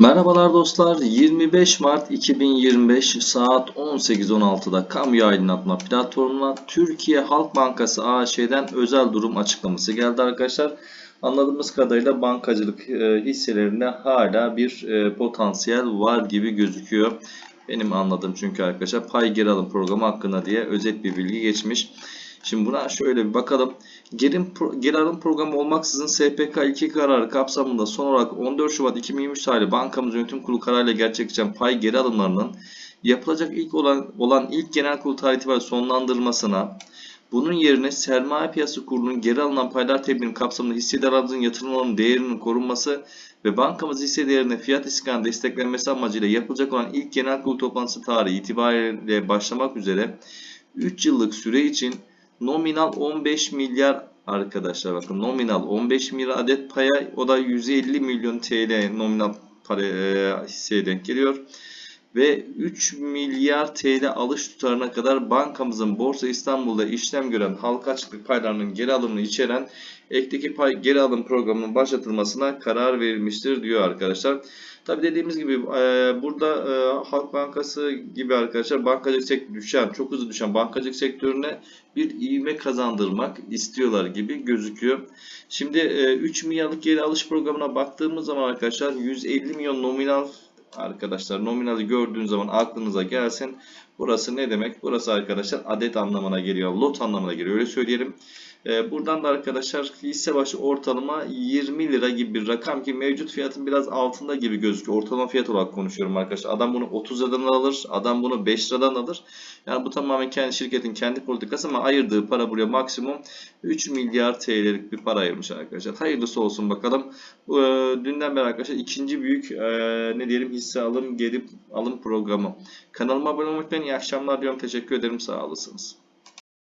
Merhabalar dostlar. 25 Mart 2025 saat 18.16'da kamu aydınlatma platformuna Türkiye Halk Bankası AŞ'den özel durum açıklaması geldi arkadaşlar. Anladığımız kadarıyla bankacılık e, hisselerinde hala bir e, potansiyel var gibi gözüküyor. Benim anladığım çünkü arkadaşlar pay geri alım programı hakkında diye özet bir bilgi geçmiş. Şimdi buna şöyle bir bakalım. Geri, pro, geri alım programı olmaksızın SPK 2 kararı kapsamında son olarak 14 Şubat 2023 tarihli bankamız yönetim kurulu kararıyla gerçekleşen pay geri alımlarının yapılacak ilk olan, olan ilk genel kurul tarihi itibariyle sonlandırılmasına, bunun yerine sermaye piyasası kurulunun geri alınan paylar tebliğinin kapsamında hissedarlarımızın yatırımlarının değerinin korunması ve bankamız hisse değerine fiyat istikrarının desteklenmesi amacıyla yapılacak olan ilk genel kurul toplantısı tarihi itibariyle başlamak üzere 3 yıllık süre için nominal 15 milyar arkadaşlar bakın nominal 15 milyar adet paya o da 150 milyon TL nominal para e, hisseye denk geliyor ve 3 milyar TL alış tutarına kadar bankamızın Borsa İstanbul'da işlem gören halka açıklık paylarının geri alımını içeren ekteki pay geri alım programının başlatılmasına karar verilmiştir diyor arkadaşlar. Tabi dediğimiz gibi e, burada e, Halk Bankası gibi arkadaşlar bankacılık sektörü düşen, çok hızlı düşen bankacılık sektörüne bir ivme kazandırmak istiyorlar gibi gözüküyor. Şimdi e, 3 milyarlık geri alış programına baktığımız zaman arkadaşlar 150 milyon nominal arkadaşlar nominali gördüğün zaman aklınıza gelsin. Burası ne demek? Burası arkadaşlar adet anlamına geliyor. Lot anlamına geliyor. Öyle söyleyelim. Ee, buradan da arkadaşlar hisse başı ortalama 20 lira gibi bir rakam ki mevcut fiyatın biraz altında gibi gözüküyor. Ortalama fiyat olarak konuşuyorum arkadaşlar. Adam bunu 30 liradan alır. Adam bunu 5 liradan alır. Yani bu tamamen kendi şirketin kendi politikası ama ayırdığı para buraya maksimum 3 milyar TL'lik bir para ayırmış arkadaşlar. Hayırlısı olsun bakalım. E, dünden beri arkadaşlar ikinci büyük e, ne diyelim hisse alım geri alım programı. Kanalıma abone olmayı unutmayın. İyi akşamlar diyorum. Teşekkür ederim. Sağ olasınız.